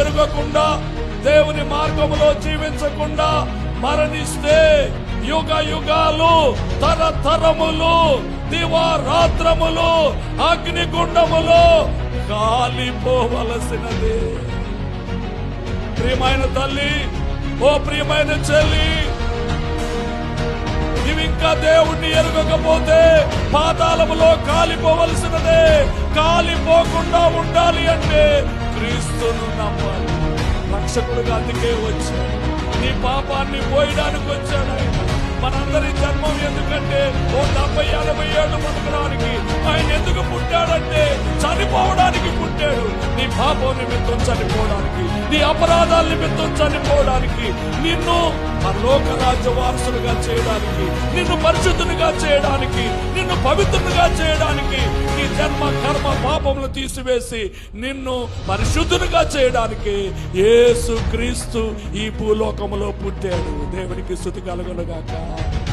ఎరగకుండా దేవుని మార్గములో జీవించకుండా మరణిస్తే యుగ యుగాలు తరతరములు దివారాత్రములు అగ్నిగుండములు కాలిపోవలసినది. ప్రియమైన తల్లి ఓ ప్రియమైన చెల్లి నీవు ఇంకా దేవుణ్ణి ఎరగకపోతే పాతాళములో కాలిపోవలసినదే. కాలిపోకుండా ఉండాలి అంటే క్రీస్తును నమ్మాలి. రక్షకుడుగా అందుకే వచ్చాడు నీ పాపాన్ని పోయడానికి వచ్చాడు ఆయన మనందరి జన్మం ఎందుకంటే ఓ డెబ్బై ఎనభై ఏళ్ళు బతకడానికి ఆయన ఎందుకు పుట్టాడంటే చనిపోవడానికి పుట్టాడు. నీ పాపం నిమిత్తం చనిపోవడానికి నీ అపరాధాల నిమిత్తం చనిపోవడానికి నిన్ను పరలోక రాజ్య వారసులుగా చేయడానికి నిన్ను పరిశుద్ధునిగా చేయడానికి నిన్ను పవిత్రునిగా చేయడానికి నీ జన్మ పాపములు తీసివేసి నిన్ను పరిశుద్ధునిగా చేయడానికి యేసు క్రీస్తు ఈ భూలోకములో పుట్టాడు. దేవునికి స్థుతి కలగలుగాక